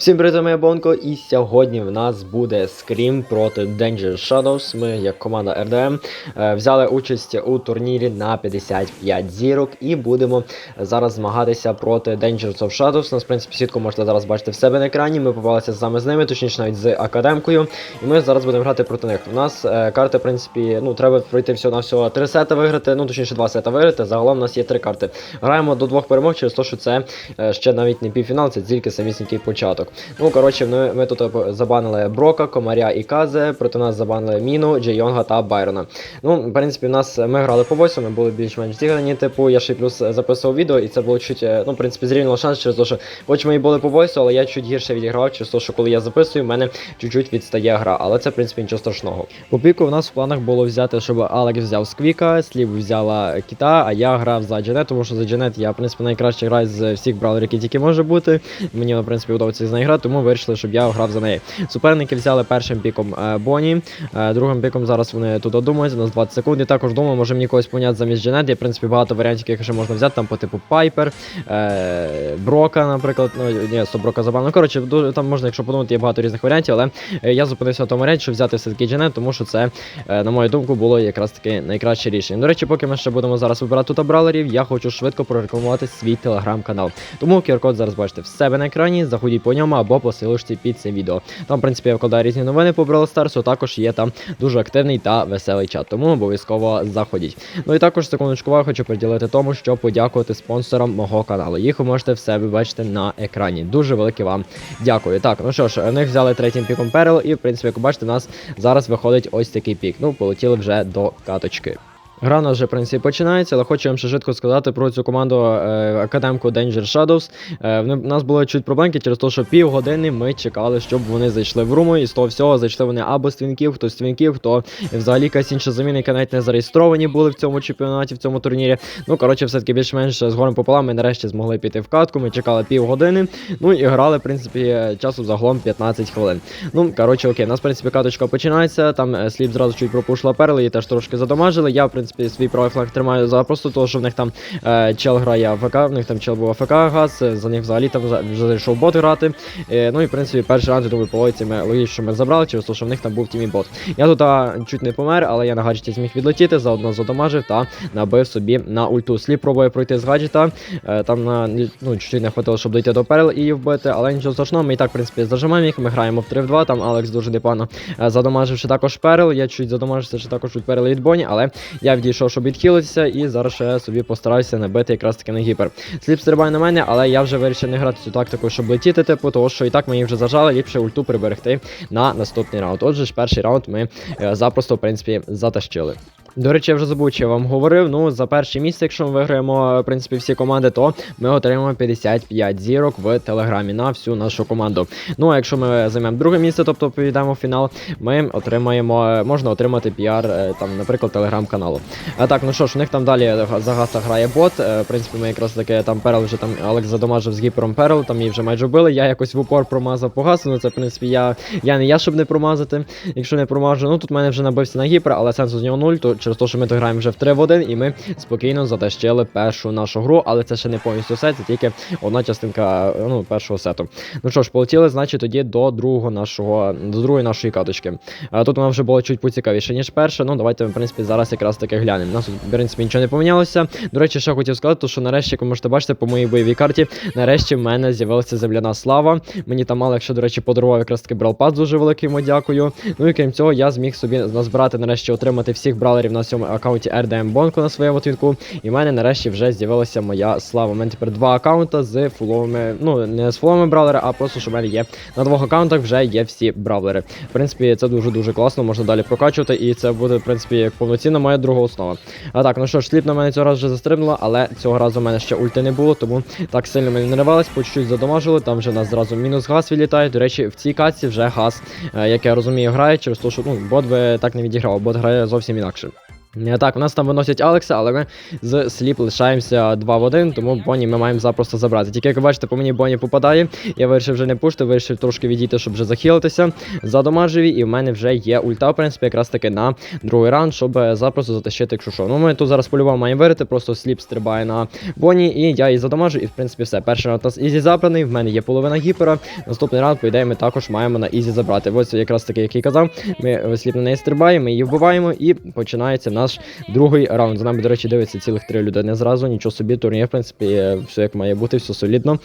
Всім привіт, моя Бонко, і сьогодні в нас буде скрім проти Danger Shadows. Ми, як команда RDM, е, взяли участь у турнірі на 55 зірок і будемо зараз змагатися проти Dangers of Shadows. Нас, в принципі, сітку можете зараз бачити в себе на екрані. Ми попалися саме з ними, точніше навіть з академкою. І ми зараз будемо грати проти них. У нас е, карти, в принципі, ну, треба пройти всього на всього три сета виграти, ну точніше два сета виграти. Загалом у нас є три карти. Граємо до двох перемог через те, що це е, ще навіть не півфінал, це тільки самісінький початок. Ну, коротше, ми, ми тут е, забанили Брока, Комаря і Казе, проти нас забанили Міну, Джейонга та Байрона. Ну, в принципі, в нас ми грали по 8, ми були більш-менш зіграні. Типу, я ще плюс записував відео, і це було чуть, е, ну, в принципі, зрівняло шанс через те, що хоч ми і були по 8, але я чуть гірше відіграв, через те, що коли я записую, в мене чуть-чуть відстає гра. Але це, в принципі, нічого страшного. По піку в нас в планах було взяти, щоб Алекс взяв Сквіка, Слів взяла Кіта, а я грав за Дженет, тому що за Дженет я, в принципі, найкраще граю з всіх браулерів, які тільки може бути. Мені, в принципі, подобається з нею грати, тому вирішили, щоб я грав за неї. Суперники взяли першим піком е, Боні, е, другим піком зараз вони тут одумаються, у нас 20 секунд. І також думаю, може мені когось поняти замість Дженет. Є, в принципі, багато варіантів, яких ще можна взяти, там по типу Пайпер, е, Брока, наприклад. Ну, ні, стоп, Брока забавно. Ну, коротше, там можна, якщо подумати, є багато різних варіантів, але я зупинився на тому варіанті, щоб взяти все-таки Дженет, тому що це, на мою думку, було якраз таки найкраще рішення. До речі, поки ми ще будемо зараз вибирати тут браулерів, я хочу швидко прорекламувати свій телеграм-канал. Тому QR-код зараз бачите в себе на екрані, заходіть по ньому або по під цим відео. Там, в принципі, я вкладаю різні новини по Brawl Stars, також є там дуже активний та веселий чат, тому обов'язково заходіть. Ну і також секундочку увагу хочу приділити тому, щоб подякувати спонсорам мого каналу. Їх ви можете в себе бачити на екрані. Дуже велике вам дякую. Так, ну що ж, в них взяли третім піком Перел, і в принципі, як бачите, у нас зараз виходить ось такий пік. Ну, полетіли вже до каточки. Гра нас вже в принципі починається, але хочу вам ще швидко сказати про цю команду е, академку Danger Shadows. Е, в нас були чуть проблемки через те, що півгодини ми чекали, щоб вони зайшли в руму, і з того всього зайшли вони або з твінків, хто з твінків, хто взагалі якась інша заміна, яка навіть не зареєстровані були в цьому чемпіонаті, в цьому турнірі. Ну коротше, все-таки більш-менш з горем пополам ми нарешті змогли піти в катку. Ми чекали півгодини. Ну і грали, в принципі, часу загалом 15 хвилин. Ну коротше, окей, у нас в принципі каточка починається. Там е, слід зразу чуть пропушила перли, і теж трошки задомажили. Я в принципі свій правий фланг тримаю за просто того, що в них там е, чел грає АФК, в них там чел був АФК газ, за них взагалі там вже зайшов бот грати. Е, ну і в принципі перший раунд, я думаю, по логіці ми логічно, що ми забрали, через те, що в них там був тімі бот. Я тут а, чуть не помер, але я на гаджеті зміг відлетіти, заодно задомажив та набив собі на ульту. Сліп пробує пройти з гаджета. Е, там на ну, чуть-чуть не хватило, щоб дойти до перел і вбити, але нічого страшного, ми і так, в принципі, зажимаємо їх. Ми граємо в 3 в 2, там Алекс дуже непогано е, задомаживши також перел. Я чуть задомажився ще також від перел від Боні, але я відійшов, щоб відхилитися, і зараз ще собі постараюся набити якраз таки на гіпер. Сліп стрибає на мене, але я вже вирішив не грати цю тактику, щоб летіти, типу, тому що і так мені вже зажали, ліпше ульту приберегти на наступний раунд. Отже ж, перший раунд ми е, запросто, в принципі, затащили. До речі, я вже забув, чи я вам говорив. Ну, за перше місце, якщо ми виграємо в принципі всі команди, то ми отримаємо 55 зірок в телеграмі на всю нашу команду. Ну а якщо ми займемо друге місце, тобто підемо в фінал, ми отримаємо, можна отримати піар, е, там, наприклад, телеграм-каналу. А так, ну що ж, у них там далі за гаса грає бот. Е, В принципі, ми якраз таки там перл вже там Алекс задомажив з гіпером перл, там її вже майже вбили. Я якось в упор промазав по гасу. Ну це в принципі я, я не я, щоб не промазати. Якщо не промажу, ну тут в мене вже набився на гіпер, але сенсу з нього нуль, то через те, що ми граємо вже в 3 в 1, і ми спокійно затащили першу нашу гру, але це ще не повністю сет, це тільки одна частинка ну, першого сету. Ну що ж, полетіли, значить, тоді до другого нашого, до другої нашої каточки. Тут вона вже була чуть поцікавіше, ніж перша. Ну, давайте, в принципі, зараз якраз таки глянемо. У нас в принципі, нічого не помінялося. До речі, ще хотів сказати, що нарешті, як ви можете бачити, по моїй бойовій карті, нарешті в мене з'явилася земляна слава. Мені там мало, якщо, до речі, подарував якраз таки бралпад, дуже великий дякую. Ну і крім цього, я зміг собі назбирати нарешті отримати всіх браулерів на цьому аккаунті RDM Bonko на своєму твінку. І в мене нарешті вже з'явилася моя слава. У мене тепер два аккаунта з фуловими, ну не з фуловими браулери, а просто що в мене є на двох аккаунтах вже є всі браулери. В принципі, це дуже дуже класно, можна далі прокачувати, і це буде, в принципі, як повноцінна моя друга основа. А так, ну що ж, сліп на мене цього разу вже застрибнула, але цього разу в мене ще ульти не було, тому так сильно ми не наривались, по чуть-чуть задомажили. Там вже нас зразу мінус газ відлітає. До речі, в цій катці вже газ, е, як я розумію, грає через те, що ну, бот би так не відіграв, бот грає зовсім інакше. Е, Так, у нас там виносять Алекса, але ми з сліп лишаємося 2 в 1, тому Бонні ми маємо запросто забрати. Тільки як ви бачите, по мені Бонні попадає. Я вирішив вже не пушти, вирішив трошки відійти, щоб вже захилитися. Задомажив і в мене вже є ульта, в принципі, якраз таки на другий раунд, щоб е, запросто затащити, якщо що. Ну, ми тут зараз по-любому маємо вирити, просто сліп стрибає на Бонні, і я її задомажу, і в принципі все. Перший раунд у нас ізі забраний, в мене є половина гіпера. Наступний раунд, по ідеї, ми також маємо на ізі забрати. Ось якраз таки, як і казав, ми е, сліп на неї стрибаємо, ми її вбиваємо, і починається наш другий раунд. За нами, до речі, дивиться цілих три людини зразу. Нічого собі, турнір, в принципі, все як має бути, все солідно.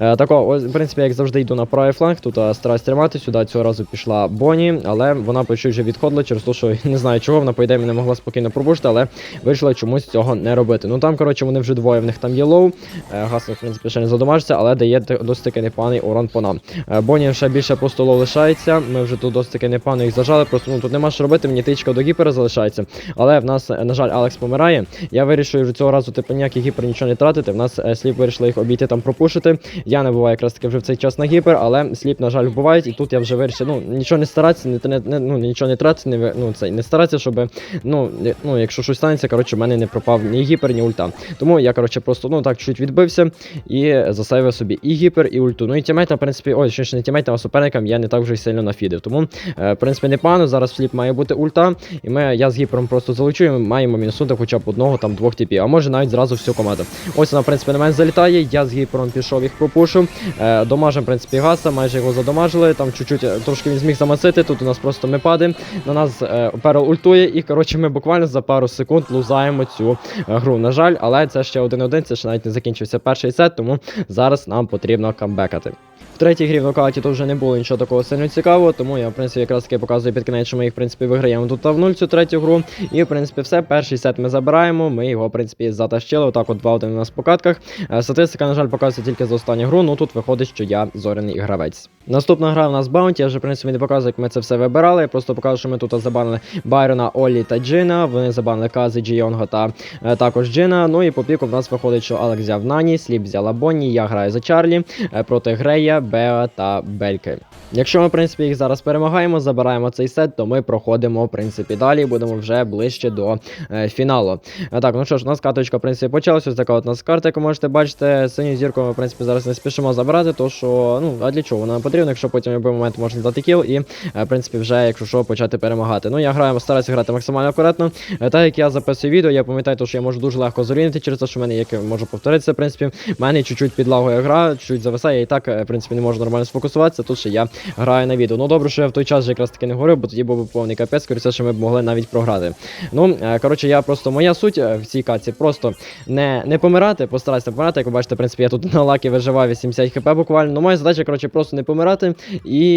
Е, тако, ось, в принципі, як завжди йду на правий фланг, тут е, стараюсь тримати, сюди цього разу пішла Бонні, але вона по вже відходила через те, що не знаю чого, вона по ідеї не могла спокійно пробушити, але вирішила чомусь цього не робити. Ну там, коротше, вони вже двоє, в них там є лоу. Е, Гасен, в принципі, ще не задомажиться, але дає досить таки непоганий урон по нам. Бонні ще більше просто лоу лишається. Ми вже тут досить таки непогано їх зажали, просто ну тут нема що робити, мені тичка до гіпера залишається. Але в нас, е, на жаль, Алекс помирає. Я вирішив вже цього разу, типу, ніяких гіпер нічого не тратити. В нас е, сліп вирішили їх обійти там пропушити. Я не буваю якраз таки вже в цей час на гіпер, але сліп, на жаль, вбивають. І тут я вже вирішив, ну нічого не старатися, не, не, не, ну, нічого не тратити, не, ну, це, не старатися, щоб, ну, не- ну, якщо щось станеться, коротше, в мене не пропав ні гіпер, ні ульта. Тому я, коротше, просто ну так чуть відбився і засейвив собі і гіпер, і ульту. Ну і тімейтам, в принципі, ой, ще ж не тімейтам, а суперникам я не так вже сильно нафідив. Тому, е, в принципі, непогано. Зараз фліп має бути ульта. І ми, я з гіпером просто залучу, ми маємо мінусунути хоча б одного там двох типів, а може навіть зразу всю команду. Ось вона, в принципі, на мене залітає. Я з гіпером пішов їх пропушу. Е, домажем, в принципі, гаса, майже його задомажили. Там чуть-чуть е, трошки він зміг замасити. Тут у нас просто ми падаємо. На нас е, перл ультує, і коротше ми буквально за пару секунд лузаємо цю е, гру. На жаль, але це ще один-один, це ще навіть не закінчився перший сет, тому зараз нам потрібно камбекати. В третій грі в нокауті то вже не було нічого такого сильно цікавого, тому я в принципі якраз таки показую під кінець, що ми їх в принципі виграємо тут в нуль цю третю гру. І в принципі все. Перший сет ми забираємо. Ми його в принципі затащили. Отак, от 2-1 у нас по катках. Е, Статистика, на жаль, показує тільки за останню гру. Ну тут виходить, що я зоряний гравець. Наступна гра у нас Баунті. Я вже в принципі не показую, як ми це все вибирали. Я просто покажу, що ми тут забанили Байрона, Олі та Джина. Вони забанили Кази, Джійонга та е, також Джина. Ну і по піку в нас виходить, що Алекс взяв Нані, Сліп взяла Бонні, я граю за Чарлі е, проти Грея, Беа та Бельки. Якщо ми, в принципі, їх зараз перемагаємо, забираємо цей сет, то ми проходимо, в принципі, далі, будемо вже ближче до е, фіналу. Е, так, ну що ж, у нас каточка, в принципі, почалася. Ось така от у нас карта, яку можете бачити. Синю зірку ми, в принципі, зараз не спішимо забирати, то що, ну, а для чого вона нам потрібна, якщо потім в будь-який момент можна дати кіл і, е, в принципі, вже, якщо що, почати перемагати. Ну, я граю, стараюся грати максимально акуратно. Е, Так як я записую відео, я пам'ятаю, що я можу дуже легко зорінити через те, що в мене, як я можу повторитися, в принципі, в мене чуть-чуть підлагує гра, чуть зависає, і так, е, в принципі, не можу нормально сфокусуватися. Тут ще я граю на відео. Ну добре, що я в той час вже якраз таки не говорив, бо тоді був би повний капець, скоріше, що ми б могли навіть програти. Ну, е, коротше, я просто моя суть е, в цій каці просто не, не помирати, постараюся не помирати. Як ви бачите, в принципі, я тут на лакі виживав 80 хп буквально. Ну, моя задача, коротше, просто не помирати і,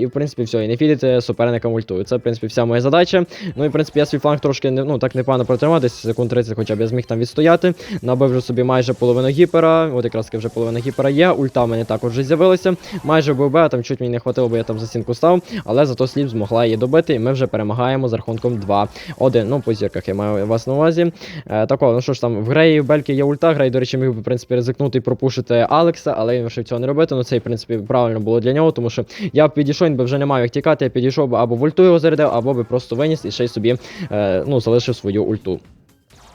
і в принципі, все, і не фідити суперникам ультую. Це, в принципі, вся моя задача. Ну і в принципі, я свій фланг трошки ну, так непогано протримав, десь секунд 30 хоча б я зміг там відстояти. Набив вже собі майже половину гіпера. От якраз таки вже половина гіпера є. Ульта в мене також вже з'явилася. Майже був Б, там чуть мені не хватило, бо я там за стінку став. Але зато сліп змогла її добити, і ми вже перемагаємо з рахунком 2-1. Ну, по зірках я маю вас на увазі. Е, тако, ну що ж там, в Греї в Бельки є ульта. Грей, до речі, міг би, в принципі, ризикнути і пропушити Алекса, але він вирішив цього не робити. Ну це, в принципі, правильно було для нього, тому що я б підійшов, він би вже не мав як тікати, я підійшов би або в ульту його зарядив, або би просто виніс і ще й собі е, ну, залишив свою ульту.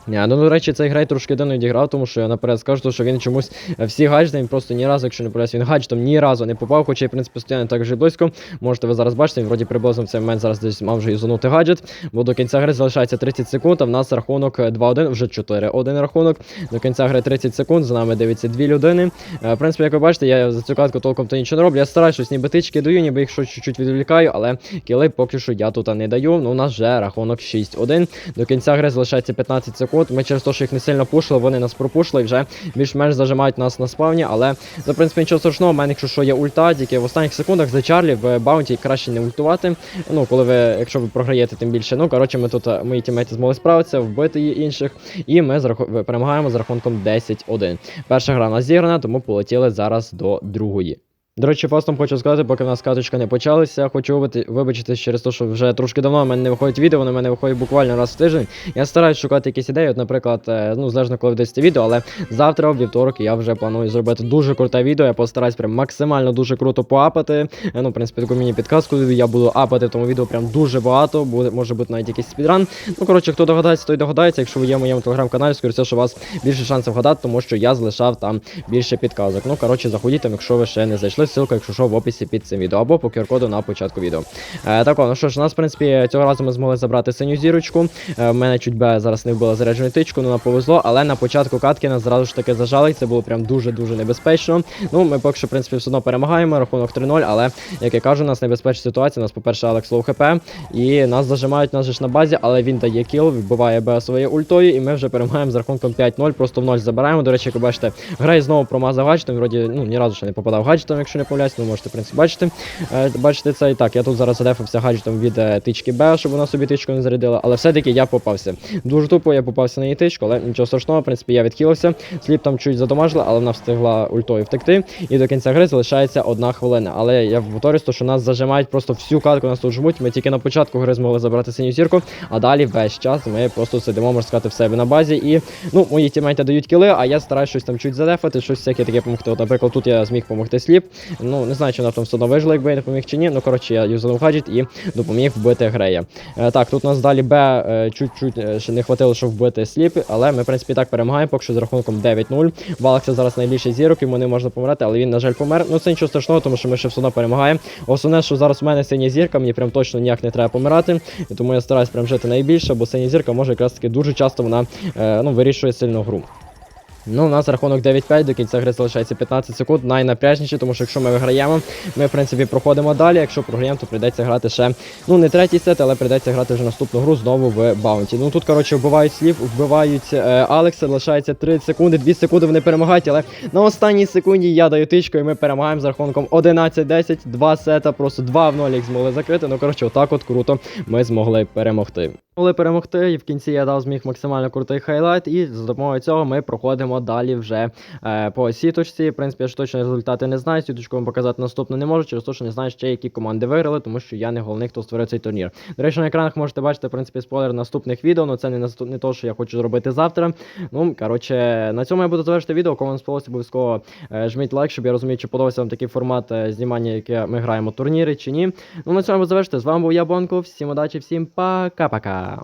Ні, ну, до речі, цей грай трошки дивно відіграв, тому що я наперед скажу, що він чомусь е, всі гаджети, він просто ні разу, якщо не помиляюсь, він гаджетом ні разу не попав, хоча, в принципі, постійно так же близько. Можете ви зараз бачити, він вроді приблизно в цей момент зараз десь мав вже юзанути гаджет, бо до кінця гри залишається 30 секунд, а в нас рахунок е, 2-1, вже 4-1 рахунок. До кінця гри 30 секунд, за нами дивиться дві людини. Е, В принципі, як ви бачите, я за цю катку толком то нічого не роблю. Я стараюсь ніби тички даю, ніби їх щось чуть-чуть відволікаю, але кіли поки що я тут не даю. Ну, у нас вже рахунок 6-1. До кінця гри залишається 15 секунд. Ми через те, що їх не сильно пушили, вони нас пропушили і вже більш-менш зажимають нас на спавні. Але ну, в принципі нічого страшного. У мене, якщо що є ульта, тільки в останніх секундах за Чарлі в баунті краще не ультувати. Ну, коли ви, якщо ви програєте, тим більше. Ну, коротше, ми тут е, мої тімейти змогли справитися, вбити її інших. І ми з перемагаємо з рахунком 10-1. Перша гра у нас зіграна, тому полетіли зараз до другої. До речі, фастом хочу сказати, поки в нас каточка не почалася. Хочу вибачитись через те, що вже трошки давно в мене не виходить відео, вони в мене виходять буквально раз в тиждень. Я стараюсь шукати якісь ідеї, от, наприклад, е, ну, залежно коли вдасться відео, але завтра, в вівторок, я вже планую зробити дуже круте відео. Я постараюсь прям максимально дуже круто поапати. Е, Ну, в принципі, таку мені підказку я буду апати в тому відео прям дуже багато. Буде, може бути навіть якийсь спідран. Ну, коротше, хто догадається, той догадається. Якщо ви є в моєму телеграм-каналі, скоріше, що у вас більше шансів вгадати, тому що я залишав там більше підказок. Ну, коротше, заходіть там, якщо ви ще не зайшли. Ссылка, якщо що, в описі під цим відео або по QR-коду на початку відео. Е, так, о, ну що ж, у нас, в принципі, цього разу ми змогли забрати синю зірочку. Е, в мене чуть би зараз не вбила заряджену тичку, ну нам повезло, але на початку катки нас зразу ж таки зажали. Це було прям дуже-дуже небезпечно. Ну, ми поки що, в принципі, все одно перемагаємо, рахунок 3-0, але, як я кажу, у нас небезпечна ситуація. У нас, по-перше, Алекс лоу хп, і нас зажимають нас же ж на базі, але він дає кіл, вбиває Б своєю ультою, і ми вже перемагаємо з рахунком 5-0, просто в 0 забираємо. До речі, як ви бачите, грає знову промазав гаджетом, вроді, ну, ні разу ще не попадав гаджетом, якщо не помиляюсь, ви можете, в принципі, бачити. Е, бачите це і так. Я тут зараз задефався гаджетом від е, тички Б, щоб вона собі тичку не зарядила, але все-таки я попався. Дуже тупо я попався на її тичку, але нічого страшного, в принципі, я відхилився. Сліп там чуть задомажила, але вона встигла ультою втекти. І до кінця гри залишається одна хвилина. Але я повторюсь, то, що нас зажимають просто всю катку, нас тут жмуть. Ми тільки на початку гри змогли забрати синю зірку, а далі весь час ми просто сидимо, можна сказати, в себе на базі. І ну, мої тімейти дають кіли, а я стараюсь щось там чуть задефати, щось всяке таке допомогти. От, наприклад, тут я зміг допомогти сліп. Ну, не знаю, чи вона там все одно вижила, якби я не поміг чи ні. Ну, коротше, я юзанув гаджет і допоміг вбити Грея. Е, так, тут у нас далі Б е, чуть-чуть е, ще не хватило, щоб вбити сліп, але ми, в принципі, так перемагаємо, поки що з рахунком 9-0. В Алекса зараз найбільше зірок, йому не можна помирати, але він, на жаль, помер. Ну, це нічого страшного, тому що ми ще все одно перемагаємо. Основне, що зараз у мене синя зірка, мені прям точно ніяк не треба помирати. Тому я стараюсь прям жити найбільше, бо синя зірка може якраз таки дуже часто вона ну, вирішує сильну гру. Ну, у нас рахунок 9-5, до кінця гри залишається 15 секунд, найнапряжніші, тому що якщо ми виграємо, ми в принципі проходимо далі. Якщо програємо, то прийдеться грати ще, ну не третій сет, але прийдеться грати вже наступну гру знову в баунті. Ну тут, коротше, вбивають слів, вбивають е, Алекса, залишається 30 секунди, 2 секунди вони перемагають, але на останній секунді я даю тичку і ми перемагаємо з рахунком 11-10, два сета, просто 2 в 0 їх змогли закрити. Ну, коротше, отак от круто ми змогли перемогти. Могли перемогти, і в кінці я дав зміг максимально крутий хайлайт, і за допомогою цього ми проходимо далі вже е, по сіточці. В принципі, я ж точно результати не знаю. Сіточку вам показати наступно не можу, через те, що не знаю ще, які команди виграли, тому що я не головний, хто створив цей турнір. До речі, на екранах можете бачити, в принципі, спойлер наступних відео, але це не наступ... не то, що я хочу зробити завтра. Ну, коротше, на цьому я буду завершити відео. Кому вам сподобалося, обов'язково е, жміть лайк, щоб я розумів, чи подобався вам такий формат е, знімання, яке ми граємо турніри, чи ні. Ну, на цьому я буду завершити. З вами був я, Бонко. Всім удачі, всім пока-пока. uh,